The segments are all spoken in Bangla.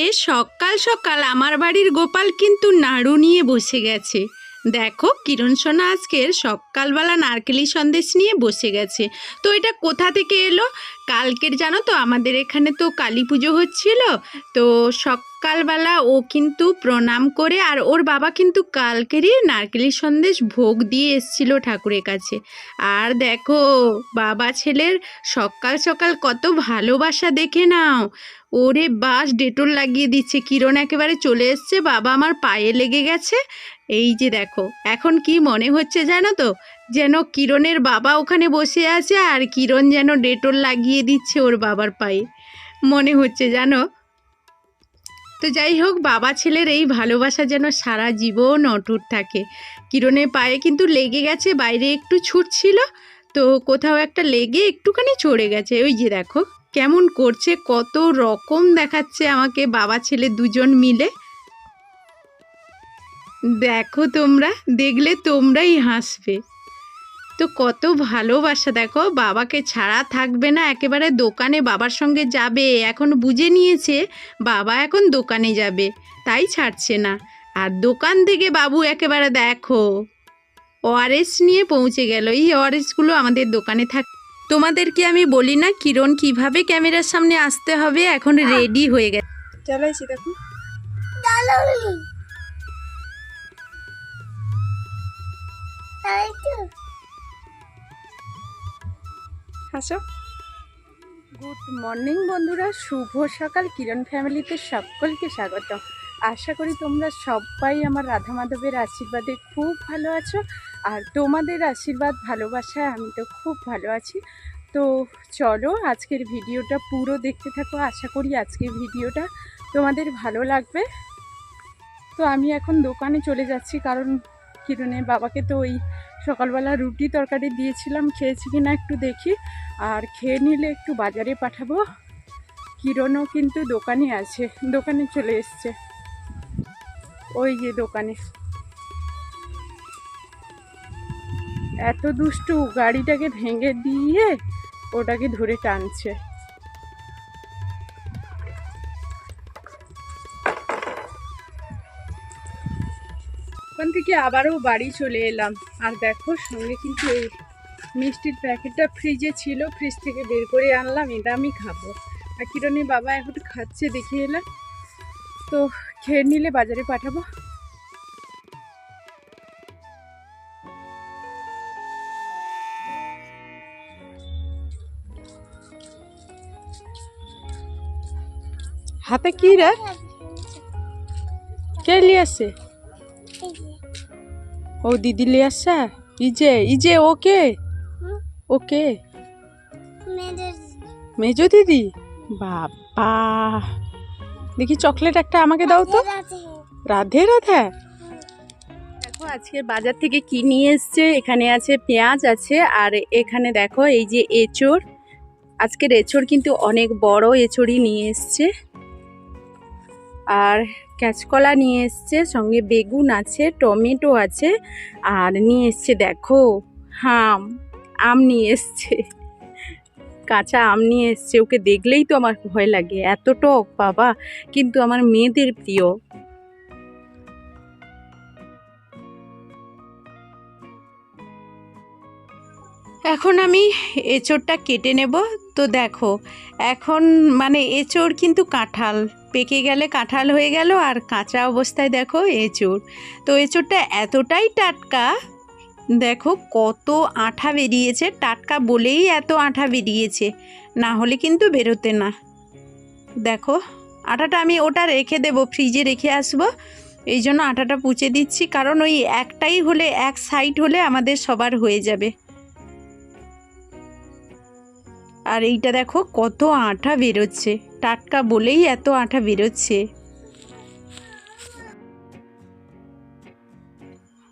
সকাল সকাল আমার বাড়ির গোপাল কিন্তু নাড়ু নিয়ে বসে গেছে। দেখো, কিরণ সোনা আজকের সকালবেলা নারকেলি সন্দেশ নিয়ে বসে গেছে। তো এটা কোথা থেকে এলো? কালকের জানো তো আমাদের এখানে তো কালী পুজো হচ্ছিল। তো সকালবেলা ও কিন্তু প্রণাম করে আর ওর বাবা কিন্তু কালকেরই নারকেলি সন্দেশ ভোগ দিয়ে এসছিল ঠাকুরের কাছে। আর দেখো, বাবা ছেলের সকাল সকাল কত ভালোবাসা দেখে নাও। ওরে বাস, ডেটল লাগিয়ে দিচ্ছে, কিরণ একেবারে চলে এসছে, বাবা আমার পায়ে লেগে গেছে। এই যে দেখো, এখন কি মনে হচ্ছে জানো তো? যেন কিরণের বাবা ওখানে বসে আছে আর কিরণ যেন ডেটল লাগিয়ে দিচ্ছে ওর বাবার পায়ে। মনে হচ্ছে জানো? তো যাই হোক, বাবা ছেলের এই ভালোবাসা যেন সারা জীবন অটুট থাকে। কিরণের পায়ে কিন্তু লেগে গেছে, বাইরে একটু ছুটছিল, তো কোথাও একটা লেগে একটুখানি চড়ে গেছে। ওই যে দেখো, কেমন করছে, কত রকম দেখাচ্ছে আমাকে বাবা ছেলে দুজন মিলে। দেখো তোমরা, দেখলে তোমরাই হাসবে। তো কত ভালোবাসা দেখো। বাবাকে ছাড়া থাকবে না একেবারে দোকানে বাবার সঙ্গে যাবে। এখন বুঝে নিয়েছে বাবা এখন দোকানে যাবে তাই ছাড়ছে না। আর দোকান থেকে বাবু একেবারে দেখো ওআরএস নিয়ে পৌঁছে গেল। এই ওআরএসগুলো আমাদের দোকানে থাক। তোমাদেরকে আমি বলি না কিরণ কীভাবে ক্যামেরার সামনে আসতে হবে? এখন রেডি হয়ে গেছে। চালাইছি দেখো। হাসো গুড মর্নিং বন্ধুরা। শুভ সকাল। কিরণ ফ্যামিলিতে সকলকে স্বাগত। আশা করি তোমরা সবাই আমার রাধা মাধবের আশীর্বাদে খুব ভালো আছো। আর তোমাদের আশীর্বাদ, ভালোবাসায় আমি তো খুব ভালো আছি। তো চলো, আজকের ভিডিওটা পুরো দেখতে থাকো। আশা করি আজকের ভিডিওটা তোমাদের ভালো লাগবে। তো আমি এখন দোকানে চলে যাচ্ছি, কারণ কিরণের বাবাকে তো ওই সকালবেলা রুটি তরকারি দিয়েছিলাম, খেয়েছি কিনা একটু দেখি। আর খেয়ে নিলে একটু বাজারে পাঠাবো। কিরণও কিন্তু দোকানে আছে, দোকানে চলে এসছে। ওই যে দোকানে। এত দুষ্টু, গাড়িটাকে ভেঙে দিয়ে ওটাকে ধরে টানছে। থেকে আবারও বাড়ি চলে এলাম। আর দেখো, সঙ্গে কিন্তু এই মিষ্টির প্যাকেটটা ফ্রিজে ছিল, ফ্রিজ থেকে বের করে আনলাম, এটা আমি খাব। আর কিরণের বাবা এখন খাচ্ছে, দেখিয়ে এলাম। তো খেয়ে নিলে বাজারে পাঠাবো। হাতে কি রে? কে আসছে ও দিদি নিয়ে আসছে ইজে ইজে ওকে? ওকে? মেজো দিদি। বাবা। দেখি চকলেট একটা আমাকে দাও তো। রাধে রাধে। দেখো আজকে বাজার থেকে কি নিয়ে এসছে? এখানে আছে পেঁয়াজ আছে আর এখানে দেখো এই যে এঁচড়। আজকের এঁচড় কিন্তু অনেক বড় এঁচড়ই নিয়ে এসছে। আর কাঁচকলা নিয়ে এসছে, সঙ্গে বেগুন আছে, টমেটো আছে, আর নিয়ে এসছে দেখো হাম আম নিয়ে এসছে। কাঁচা আম নিয়ে এসছে, ওকে দেখলেই তো আমার ভয় লাগে, এত টক, বাবা, কিন্তু আমার মেয়েদের প্রিয়। এখন আমি এঁচড়টা কেটে নেব, তো দেখো, এখন মানে এঁচড় কিন্তু কাঁঠাল। পেকে গেলে কাঁঠাল হয়ে গেল আর কাঁচা অবস্থায় দেখো এঁচড়। তো এঁচড়টা এতটাই টাটকা, দেখো কত আঠা বেরিয়েছে, টাটকা বলেই এত আঠা বেরিয়েছে, না হলে কিন্তু বেরোতে না। দেখো আটাটা আমি ওটা রেখে দেবো, ফ্রিজে রেখে আসব, এই জন্য আটাটা পুচে দিচ্ছি, কারণ ওই একটাই হলে, এক সাইড হলে আমাদের সবার হয়ে যাবে। আর এইটা দেখো কত আঠা বেরোচ্ছে। টাটকা বলেই এত আঠা বেরোচ্ছে।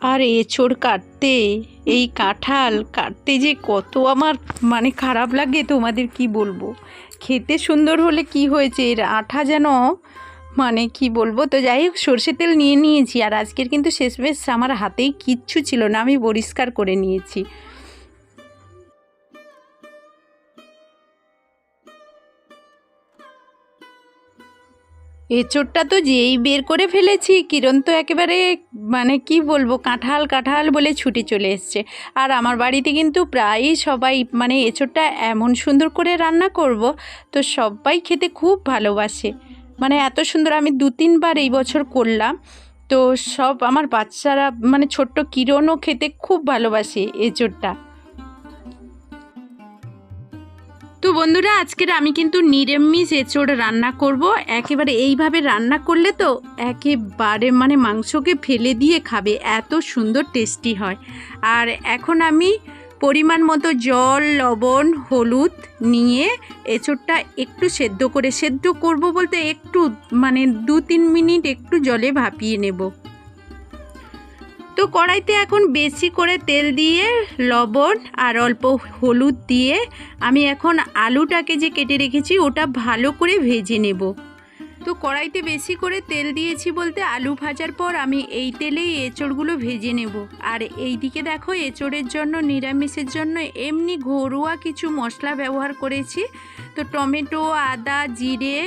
আর এছোড় কাটতে, এই কাঁঠাল কাটতে যে কত আমার মানে খারাপ লাগে, তোমাদের কি বলব? খেতে সুন্দর হলে কি হয়েছে? এর আঠা যেন মানে কি বলব? তো যাই হোক, সর্ষে তেল নিয়ে নিয়েছি আর আজকের কিন্তু শেষমেশ আমার হাতেই কিচ্ছু ছিল না, আমি পরিষ্কার করে নিয়েছি। এঁচোড়টা তো যেই বের করে ফেলেছি, কিরণ তো একেবারে মানে কি বলব, কাঁঠাল কাঁঠাল বলে ছুটি চলে এসছে। আর আমার বাড়িতে কিন্তু প্রায়ই সবাই মানে এঁচোড়টা এমন সুন্দর করে রান্না করব, তো সবাই খেতে খুব ভালোবাসে। মানে এত সুন্দর, আমি দু তিনবার এই বছর করলাম, তো সব আমার বাচ্চারা মানে ছোট্ট কিরণও খেতে খুব ভালোবাসে এঁচোড়টা। তো বন্ধুরা, আজকের আমি কিন্তু নিরামিষ এঁচোড় রান্না করব। একেবারে এইভাবে রান্না করলে তো একেবারে মানে মাংসকে ফেলে দিয়ে খাবে, এত সুন্দর টেস্টি হয়। আর এখন আমি পরিমাণ মতো জল, লবণ, হলুদ নিয়ে এঁচোড়টা একটু সেদ্ধ করে, সেদ্ধ করব বলতে একটু মানে দু তিন মিনিট একটু জলে ভাপিয়ে নেব। তো কড়াইতে এখন বেশি করে তেল দিয়ে, লবণ আর অল্প হলুদ দিয়ে আমি এখন আলুটাকে যে কেটে রেখেছি ওটা ভালো করে ভেজে নেব। তো কড়াইতে বেশি করে তেল দিয়েছি বলতে আলু ভাজার পর আমি এই তেলেই এঁচড়গুলো ভেজে নেব। আর এই দিকে দেখো এঁচড়ের জন্য, নিরামিষের জন্য এমনি ঘরোয়া কিছু মশলা ব্যবহার করেছি। তো টমেটো, আদা, জিরে,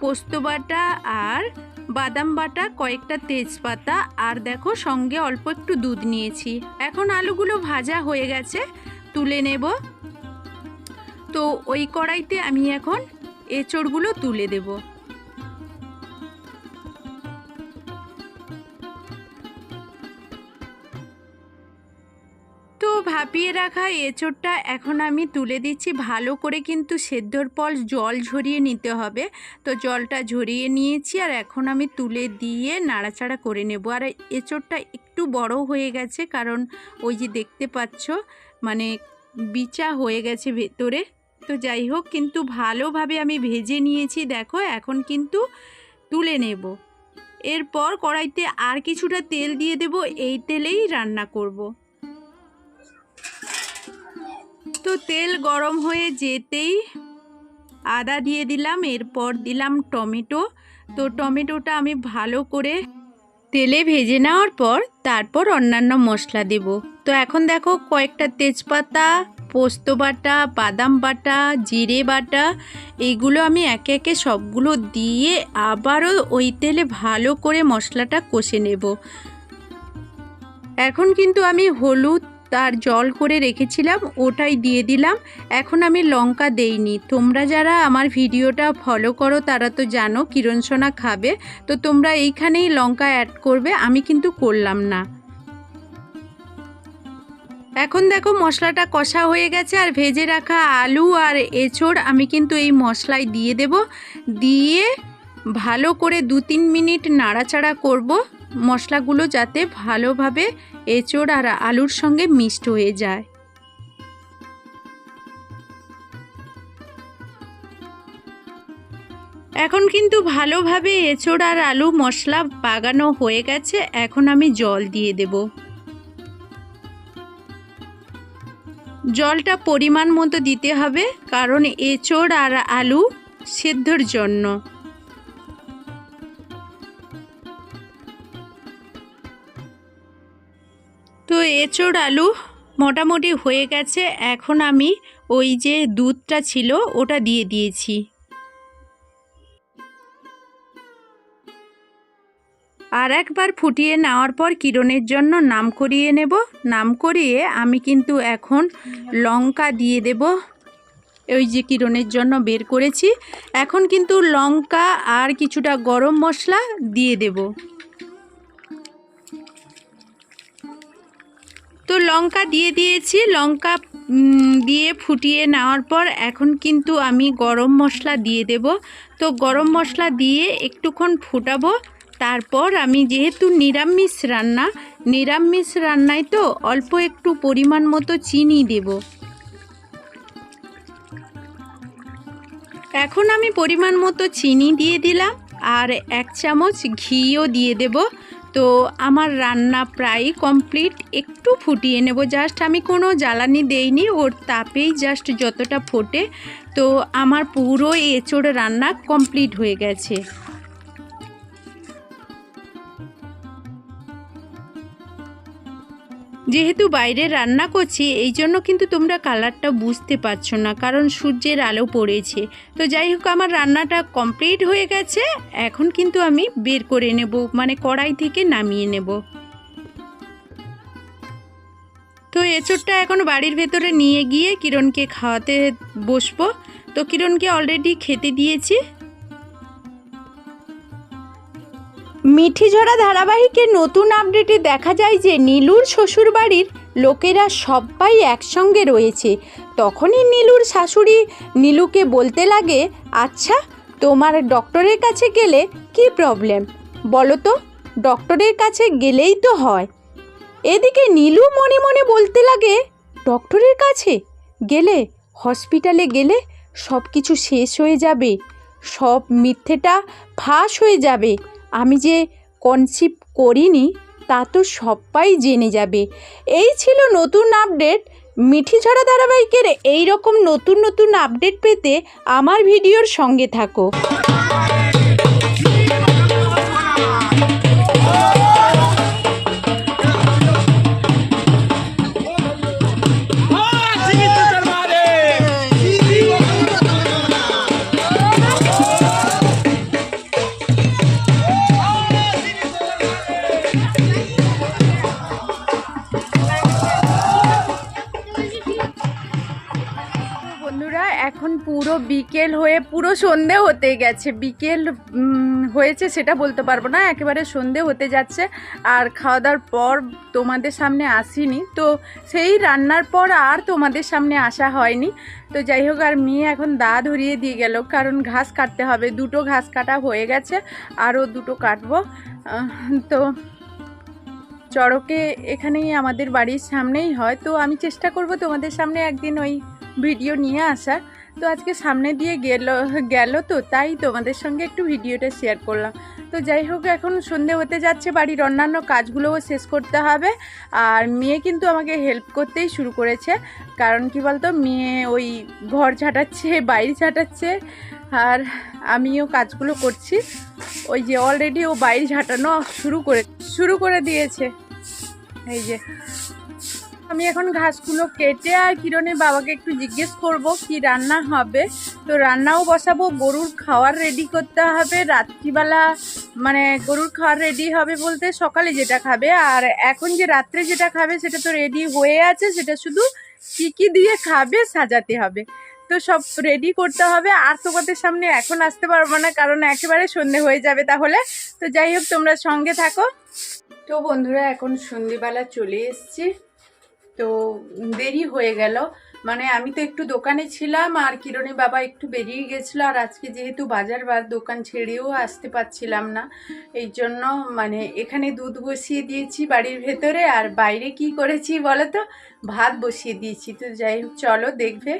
পোস্ত বাটা আর বাদাম বাটা, কয়েকটা তেজপাতা আর দেখো সঙ্গে অল্প একটু দুধ নিয়েছি। এখন আলুগুলো ভাজা হয়ে গেছে, তুলে নেব। তো ওই কড়াইতে আমি এখন এঁচড়গুলো তুলে দেব। ভাপিয়ে রাখা এঁচড়টা এখন আমি তুলে দিচ্ছি। ভালো করে কিন্তু সেদ্ধর পর জল ঝরিয়ে নিতে হবে। তো জলটা ঝরিয়ে নিয়েছি আর এখন আমি তুলে দিয়ে নাড়াচাড়া করে নেব। আর এঁচড়টা একটু বড় হয়ে গেছে কারণ ওই যে দেখতে পাচ্ছ মানে বিচা হয়ে গেছে ভেতরে। তো যাই হোক, কিন্তু ভালোভাবে আমি ভেজে নিয়েছি, দেখো, এখন কিন্তু তুলে নেব। এরপর কড়াইতে আর কিছুটা তেল দিয়ে দেব, এই তেলেই রান্না করব। তো তেল গরম হয়ে যেতেই আদা দিয়ে দিলাম, এরপর দিলাম টমেটো। তো টমেটোটা আমি ভালো করে তেলে ভেজে নেওয়ার পর তারপর অন্যান্য মশলা দেব। তো এখন দেখো কয়েকটা তেজপাতা, পোস্ত বাটা, বাদাম বাটা, জিরে বাটা এইগুলো আমি একে একে সবগুলো দিয়ে আবারও ওই তেলে ভালো করে মশলাটা কষে নেব। এখন কিন্তু আমি হলুদ তার জল করে রেখেছিলাম, ওটাই দিয়ে দিলাম। এখন আমি লঙ্কা দেইনি। তোমরা যারা আমার ভিডিওটা ফলো করো, তারা তো জানো কিরণ সোনা খাবে। তো তোমরা এইখানেই লঙ্কা অ্যাড করবে, আমি কিন্তু করলাম না। এখন দেখো মশলাটা কষা হয়ে গেছে, আর ভেজে রাখা আলু আর এঁচড় আমি কিন্তু এই মশলায় দিয়ে দেব। দিয়ে ভালো করে দু তিন মিনিট নাড়াচাড়া করব মশলাগুলো যাতে ভালোভাবে এঁচড় আর আলুর সঙ্গে মিক্সড হয়ে যায়। এখন কিন্তু ভালোভাবে এঁচড় আর আলু মশলা বাগানো হয়ে গেছে, এখন আমি জল দিয়ে দেব। জলটা পরিমাণ মতো দিতে হবে, কারণ এঁচড় আর আলু সেদ্ধর জন্য। এঁচড় আলু মোটামুটি হয়ে গেছে। এখন আমি ওই যে দুধটা ছিল, ওটা দিয়ে দিয়েছি। আর একবার ফুটিয়ে নেওয়ার পর কিরণের জন্য নাম করিয়ে নেব। নাম করিয়ে আমি কিন্তু এখন লঙ্কা দিয়ে দেব। ওই যে কিরণের জন্য বের করেছি। এখন কিন্তু লঙ্কা আর কিছুটা গরম মশলা দিয়ে দেব। তো লঙ্কা দিয়ে দিয়েছি, লঙ্কা দিয়ে ফুটিয়ে নেওয়ার পর এখন কিন্তু আমি গরম মশলা দিয়ে দেব। তো গরম মশলা দিয়ে একটুক্ষণ ফুটাবো, তারপর আমি যেহেতু নিরামিষ রান্না, নিরামিষ রান্নায় তো অল্প একটু পরিমাণ মতো চিনি দেব। এখন আমি পরিমাণ মতো চিনি দিয়ে দিলাম, আর এক চামচ ঘিও দিয়ে দেব। তো আমার রান্না প্রায় কমপ্লিট। একটু ফুটিয়ে নেব। জাস্ট আমি কোনো জ্বালানি দেইনি। ওর তাপেই জাস্ট যতটা ফোটে। তো আমার পুরো এচড় রান্না কমপ্লিট হয়ে গেছে। যেহেতু বাইরে রান্না করছি, এই জন্য কিন্তু তোমরা কালারটা বুঝতে পারছ না, কারণ সূর্যের আলো পড়েছে। তো যাই হোক, আমার রান্নাটা কমপ্লিট হয়ে গেছে। এখন কিন্তু আমি বের করে নেব মানে কড়াই থেকে নামিয়ে নেব। তো এঁচোড়টা এখন বাড়ির ভেতরে নিয়ে গিয়ে কিরণকে খাওয়াতে বসবো। তো কিরণকে অলরেডি খেতে দিয়েছি। মিঠিঝরা ধারাবাহিকের নতুন আপডেটে দেখা যায় যে নীলুর শ্বশুরবাড়ির লোকেরা সবাই একসঙ্গে রয়েছে। তখনই নীলুর শাশুড়ি নীলুকে বলতে লাগে আচ্ছা তোমার ডক্টরের কাছে গেলে কি প্রবলেম বলো তো, ডক্টরের কাছে গেলেই তো হয়। এদিকে নীলু মনে মনে বলতে লাগে, ডক্টরের কাছে গেলে, হসপিটালে গেলে সব কিছু শেষ হয়ে যাবে, সব মিথ্যেটা ফাঁস হয়ে যাবে। আমি যে কনসিভ করিনি, তা তো সবাই জেনে যাবে। এই ছিল নতুন আপডেট। মিঠিঝরা ধারাবাহিকের এই রকম নতুন নতুন আপডেট পেতে আমার ভিডিওর সঙ্গে থাকো। হয়ে পুরো সন্ধে হতে গেছে। বিকেল হয়েছে সেটা বলতে পারব না। একেবারে সন্ধে হতে যাচ্ছে। আর খাওয়া দাওয়ার পর তোমাদের সামনে আসিনি। তো সেই রান্নার পর আর তোমাদের সামনে আসা হয়নি। তো যাই হোক, আর মেয়ে এখন দা ধরিয়ে দিয়ে গেল। কারণ ঘাস কাটতে হবে। দুটো ঘাস কাটা হয়ে গেছে। আরও দুটো কাটবো। তো চড়কে এখানেই আমাদের বাড়ির সামনেই হয়। তো আমি চেষ্টা করব তোমাদের সামনে একদিন ওই ভিডিও নিয়ে আসার। তো আজকে সামনে দিয়ে গেল গেল তো, তাই তোমাদের সঙ্গে একটু ভিডিওটা শেয়ার করলাম। তো যাই হোক, এখন সন্ধে হতে যাচ্ছে, বাড়ির অন্যান্য কাজগুলোও শেষ করতে হবে। আর মেয়ে কিন্তু আমাকে হেল্প করতেই শুরু করেছে। কারণ কি বলতো, মেয়ে ওই ঘর ঝাঁটাচ্ছে বাইরে ঝাঁটাচ্ছে, আর আমিও কাজগুলো করছি। ওই যে অলরেডি ও বাইরে ঝাঁটানো শুরু করে শুরু করে দিয়েছে। এই যে আমি এখন ঘাসগুলো কেটে আর কিরণের বাবাকে একটু জিজ্ঞেস করব কি রান্না হবে। তো রান্নাও বসাবো, গরুর খাওয়ার রেডি করতে হবে, রাত্রিবেলা মানে গরুর খাওয়ার রেডি হবে বলতে সকালে যেটা খাবে। আর এখন যে রাত্রে যেটা খাবে সেটা তো রেডি হয়ে আছে, সেটা শুধু কি কি দিয়ে খাবে সাজাতে হবে। তো সব রেডি করতে হবে। আর তোমাদের সামনে এখন আসতে পারব না, কারণ একেবারে সন্ধে হয়ে যাবে তাহলে। তো যাই হোক, তোমরা সঙ্গে থাকো। তো বন্ধুরা, এখন সন্ধেবেলা চলে এসছি। তো দেরি হয়ে গেল। মানে আমি তো একটু দোকানে ছিলাম আর কিরণের বাবা একটু বেরিয়ে গেছিল আর আজকে যেহেতু বাজার বার দোকান ছেড়েও আসতে পারছিলাম না, এই জন্য মানে এখানে দুধ বসিয়ে দিয়েছি বাড়ির ভেতরে আর বাইরে কি করেছি বলো তো ভাত বসিয়ে দিয়েছি। তো যাই হোক, চলো দেখবে।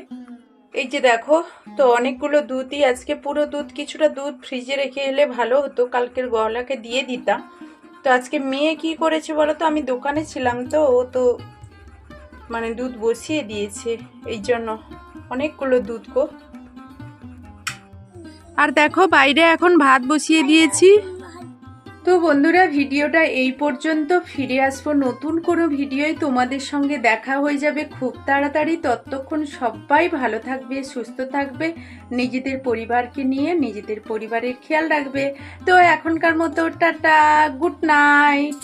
এই যে দেখো, তো অনেকগুলো দুধই আজকে পুরো দুধ, কিছুটা দুধ ফ্রিজে রেখে এলে ভালো হতো, কালকের গলাকে দিয়ে দিতাম। তো আজকে মেয়ে কি করেছে বলো তো আমি দোকানে ছিলাম তো, ও তো মানে দুধ বসিয়ে দিয়েছে, এই জন্য অনেকগুলো দুধ গো। আর দেখো বাইরে এখন ভাত বসিয়ে দিয়েছি। তো বন্ধুরা, ভিডিওটা এই পর্যন্ত। ফিরে আসব নতুন কোনো ভিডিওয়। তোমাদের সঙ্গে দেখা হয়ে যাবে খুব তাড়াতাড়ি। ততক্ষণ সবাই ভালো থাকবে, সুস্থ থাকবে। নিজেদের পরিবারকে নিয়ে নিজেদের পরিবারের খেয়াল রাখবে। তো এখনকার মতো টাটা, গুড নাইট।